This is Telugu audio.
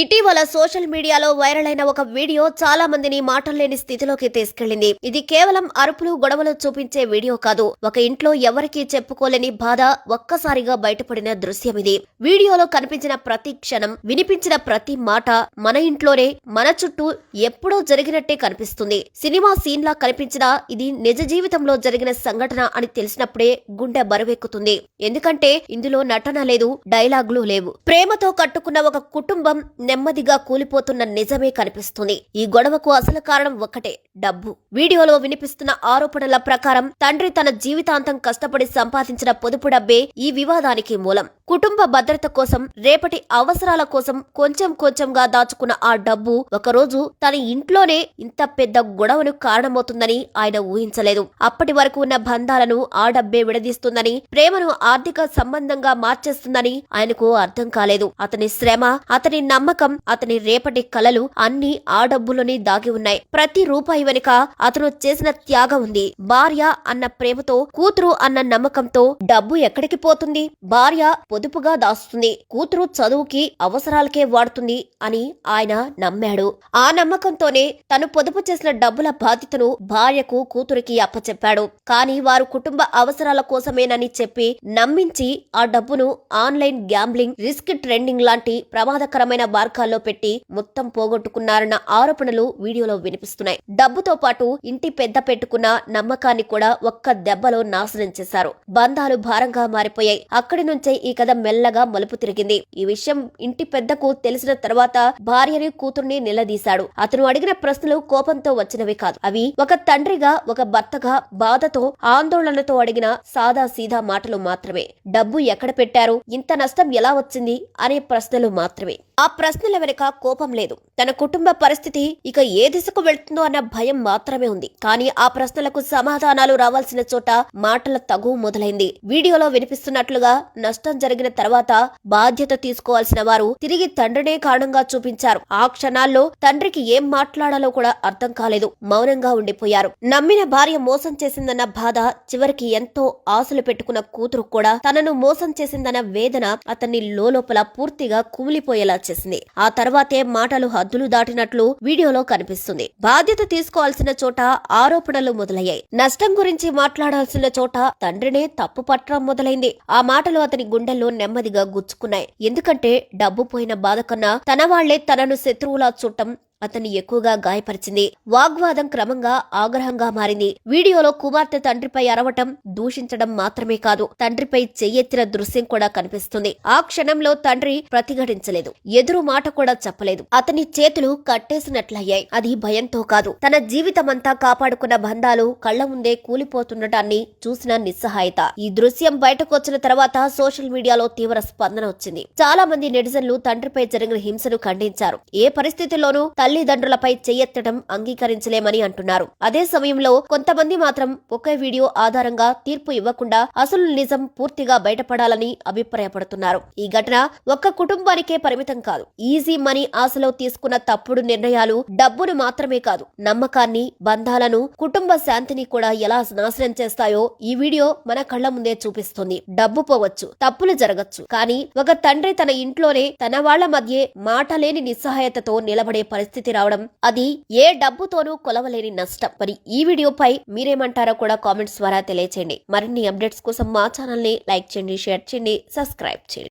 ఇటీవల సోషల్ మీడియాలో వైరల్ అయిన ఒక వీడియో చాలా మందిని మాటల్లేని స్థితిలోకి తీసుకెళ్ళింది ఇది కేవలం అరుపులు గొడవలు చూపించే వీడియో కాదు. ఒక ఇంట్లో ఎవరికీ చెప్పుకోలేని బాధ ఒక్కసారిగా బయటపడిన దృశ్యం ఇది. వీడియోలో కనిపించిన ప్రతి క్షణం వినిపించిన ప్రతి మాట మన ఇంట్లోనే మన చుట్టూ ఎప్పుడో జరిగినట్టే కనిపిస్తుంది. సినిమా సీన్లా కనిపించినా ఇది నిజ జీవితంలో జరిగిన సంఘటన అని తెలిసినప్పుడే గుండె బరువెక్కుతుంది. ఎందుకంటే ఇందులో నటన లేదు డైలాగులు లేవు. ప్రేమతో కట్టుకున్న ఒక కుటుంబం నెమ్మదిగా కూలిపోతున్న నిజమే కనిపిస్తుంది. ఈ గొడవకు అసలు కారణం ఒక్కటే డబ్బు. వీడియోలో వినిపిస్తున్న ఆరోపణల ప్రకారం తండ్రి తన జీవితాంతం కష్టపడి సంపాదించిన పొదుపు డబ్బే ఈ వివాదానికి మూలం. కుటుంబ భద్రత కోసం రేపటి అవసరాల కోసం కొంచెం కొంచెంగా దాచుకున్న ఆ డబ్బు ఒకరోజు తన ఇంట్లోనే ఇంత పెద్ద గొడవను కారణమవుతుందని ఆయన ఊహించలేదు. అప్పటి వరకు ఉన్న బంధాలను ఆ డబ్బే విడదీస్తుందని ప్రేమను ఆర్థిక సంబంధంగా మార్చేస్తుందని ఆయనకు అర్థం కాలేదు. అతని శ్రమ అతని నమ్మకం అతని రేపటి కలలు అన్ని ఆ డబ్బులోనే దాగి ఉన్నాయి. ప్రతి రూపాయి వెనుక అతను చేసిన త్యాగం ఉంది. భార్య అన్న ప్రేమతో కూతురు అన్న నమ్మకంతో డబ్బు ఎక్కడికి పోతుంది? భార్య పొదుపుగా దాస్తుంది కూతురు చదువుకి అవసరాలకే వాడుతుంది అని ఆయన నమ్మాడు. ఆ నమ్మకంతోనే తను పొదుపు చేసిన డబ్బుల బాధ్యతను భార్యకు కూతురికి అప్పచెప్పాడు. కానీ వారు కుటుంబ అవసరాల కోసమేనని చెప్పి నమ్మించి ఆ డబ్బును ఆన్లైన్ గ్యాంబ్లింగ్ రిస్క్ ట్రెండింగ్ లాంటి ప్రమాదకరమైన మార్గాల్లో పెట్టి మొత్తం పోగొట్టుకున్నారన్న ఆరోపణలు వీడియోలో వినిపిస్తున్నాయి. డబ్బుతో పాటు ఇంటి పెద్ద పెట్టుకున్న నమ్మకాన్ని కూడా ఒక్క దెబ్బలో నాశనం చేశారు. బంధాలు భారంగా మారిపోయాయి. అక్కడి నుంచే ఈ కథ మెల్లగా మలుపు తిరిగింది. ఈ విషయం ఇంటి పెద్దకు తెలిసిన తర్వాత భార్యని కూతుర్ని నిలదీశాడు. అతను అడిగిన ప్రశ్నలు కోపంతో వచ్చినవి కాదు. అవి ఒక తండ్రిగా ఒక భర్తగా బాధతో ఆందోళనతో అడిగిన సాదా సీదా మాటలు మాత్రమే. డబ్బు ఎక్కడ పెట్టారు? ఇంత నష్టం ఎలా వచ్చింది? అనే ప్రశ్నలు మాత్రమే. ఆ ప్రశ్నల వెనుక కోపం లేదు. తన కుటుంబ పరిస్థితి ఇక ఏ దిశకు వెళ్తుందో అన్న భయం మాత్రమే ఉంది. కానీ ఆ ప్రశ్నలకు సమాధానాలు రావాల్సిన చోట మాటల తగు మొదలైంది. వీడియోలో వినిపిస్తున్నట్లుగా నష్టం జరిగిన తర్వాత బాధ్యత తీసుకోవాల్సిన వారు తిరిగి తండ్రినే కారణంగా చూపించారు. ఆ క్షణాల్లో తండ్రికి ఏం మాట్లాడాలో కూడా అర్థం కాలేదు. మౌనంగా ఉండిపోయారు. నమ్మిన భార్య మోసం చేసిందన్న బాధ చివరికి ఎంతో ఆశలు పెట్టుకున్న కూతురు కూడా తనను మోసం చేసిందన్న వేదన అతన్ని లోపల పూర్తిగా కుమిలిపోయేలా చేసింది. ఆ తర్వాతే మాటలు హద్దులు దాటినట్లు వీడియోలో కనిపిస్తుంది. బాధ్యత తీసుకోవాల్సిన చోట ఆరోపణలు మొదలయ్యాయి. నష్టం గురించి మాట్లాడాల్సిన చోట తండ్రినే తప్పు పట్టడం మొదలైంది. ఆ మాటలు అతని గుండెల్లో నెమ్మదిగా గుచ్చుకున్నాయి. ఎందుకంటే డబ్బు పోయిన బాధ కన్నా తన వాళ్ళే తనను శత్రువులా చూడటం అతన్ని ఎక్కువగా గాయపరిచింది. వాగ్వాదం క్రమంగా ఆగ్రహంగా మారింది. వీడియోలో కుమార్తె తండ్రిపై అరవటం దూషించడం మాత్రమే కాదు తండ్రిపై చెయ్యెత్తిన దృశ్యం కూడా కనిపిస్తుంది. ఆ క్షణంలో తండ్రి ప్రతిఘటించలేదు. ఎదురు మాట కూడా చెప్పలేదు. అతని చేతులు కట్టేసినట్లయ్యాయి. అది భయంతో కాదు. తన జీవితమంతా కాపాడుకున్న బంధాలు కళ్ళ ముందే కూలిపోతుండటాన్ని చూసిన నిస్సహాయత. ఈ దృశ్యం బయటకు వచ్చిన తర్వాత సోషల్ మీడియాలో తీవ్ర స్పందన వచ్చింది. చాలా మంది నెటిజన్లు తండ్రిపై జరిగిన హింసను ఖండించారు. ఏ పరిస్థితుల్లోనూ తల్లిదండ్రులపై చేయెత్తడం అంగీకరించలేమని అంటున్నారు. అదే సమయంలో కొంతమంది మాత్రం ఒకే వీడియో ఆధారంగా తీర్పు ఇవ్వకుండా అసలు నిజం పూర్తిగా బయటపడాలని అభిప్రాయపడుతున్నారు. ఈ ఘటన ఒక్క కుటుంబానికే పరిమితం కాదు. ఈజీ మనీ ఆశలో తీసుకున్న తప్పుడు నిర్ణయాలు డబ్బును మాత్రమే కాదు నమ్మకాన్ని బంధాలను కుటుంబ శాంతిని కూడా ఎలా నాశనం చేస్తాయో ఈ వీడియో మన కళ్ళ ముందే చూపిస్తుంది. డబ్బు పోవచ్చు తప్పులు జరగచ్చు. కానీ ఒక తండ్రి తన ఇంట్లోనే తన వాళ్ళ మధ్య మాట లేని నిస్సహాయతతో నిలబడే పరిస్థితి పరిస్థితి రావడం అది ఏ డబ్బుతోనూ కొలవలేని నష్టం. మరి ఈ వీడియోపై మీరేమంటారో కూడా కామెంట్స్ ద్వారా తెలియచేయండి. మరిన్ని అప్డేట్స్ కోసం మా ఛానల్ని లైక్ చేయండి షేర్ చేయండి సబ్స్క్రైబ్ చేయండి.